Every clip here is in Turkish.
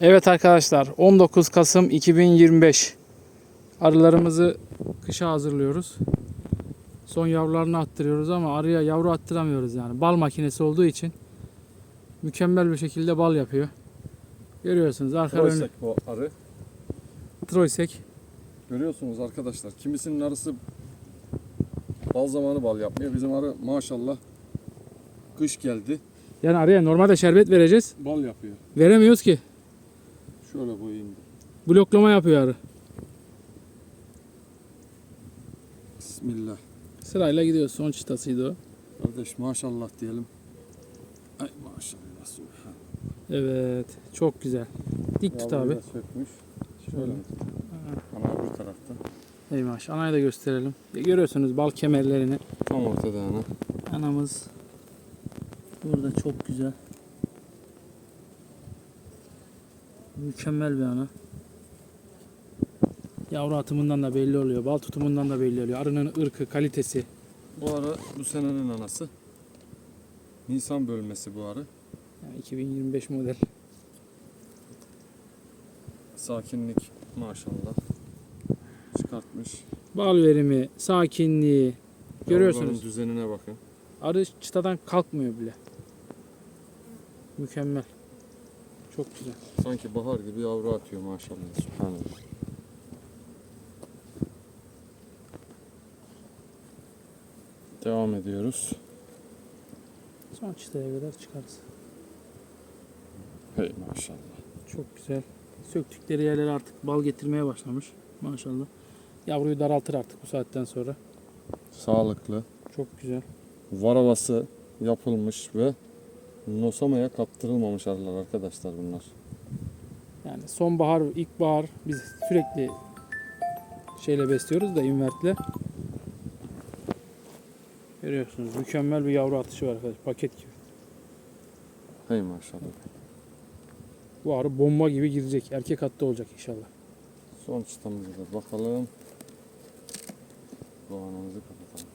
Evet arkadaşlar 19 Kasım 2025 arılarımızı kışa hazırlıyoruz. Son yavrularını attırıyoruz ama arıya yavru attıramıyoruz yani. Bal makinesi olduğu için mükemmel bir şekilde bal yapıyor. Görüyorsunuz arka Troysek bu arı. Troysek. Görüyorsunuz arkadaşlar. Kimisinin arısı bal zamanı bal yapmıyor. Bizim arı maşallah kış geldi. Yani arıya normalde şerbet vereceğiz. Bal yapıyor. Veremiyoruz ki. Şöyle boyayayım. Bloklama yapıyor arı. Bismillah. Sırayla gidiyoruz. Son çıtasıydı o. Kardeş maşallah diyelim. Ay maşallah. Subhan. Evet. Çok güzel. Dik tut abi. sökmüş. Şöyle. Şöyle. Ana öbür tarafta. Ey maş. Anayı da gösterelim. Görüyorsunuz bal kemerlerini. Tam ortada ana. Anamız burada çok güzel. Mükemmel bir ana. Yavru atımından da belli oluyor. Bal tutumundan da belli oluyor. Arının ırkı, kalitesi. Bu arı bu senenin anası. Nisan bölmesi bu arı. Yani 2025 model. Sakinlik maşallah. Çıkartmış. Bal verimi, sakinliği. Görüyorsunuz. Yavruların düzenine bakın. Arı çıtadan kalkmıyor bile. Mükemmel. Çok güzel. Sanki bahar gibi yavru atıyor maşallah. Subhanallah. Devam ediyoruz. Son çıtaya kadar çıkarız. Hey maşallah. Çok güzel. Söktükleri yerlere artık bal getirmeye başlamış. Maşallah. Yavruyu daraltır artık bu saatten sonra. Sağlıklı. Çok güzel. Varavası yapılmış ve nosamaya kaptırılmamış arılar arkadaşlar bunlar. Yani sonbahar, ilkbahar biz sürekli şeyle besliyoruz da invertle. Görüyorsunuz mükemmel bir yavru atışı var arkadaşlar. Paket gibi. Hey maşallah. Bu arı bomba gibi girecek. Erkek hatta olacak inşallah. Son çıtamıza da bakalım. Bu anamızı kapatalım.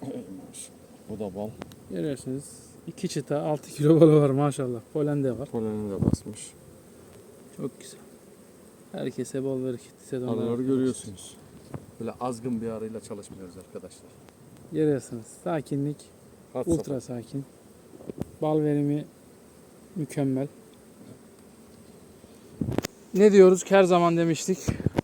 Hey maşallah. Bu da bal. Görüyorsunuz 2 çıta 6 kilo balı var maşallah. Polen de var. Polenini de basmış. Çok güzel. Herkese bol bereketli sezonlar. Arıları görüyorsunuz. Böyle azgın bir arıyla çalışmıyoruz arkadaşlar. Görüyorsunuz. Sakinlik, Hat ultra sakin. Bal verimi mükemmel. Ne diyoruz? Her zaman demiştik.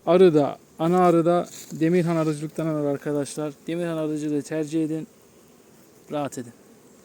Arı da, ana arı da Demirhan arıcılıktan alır arkadaşlar. Demirhan arıcılığı tercih edin. Rahat edin.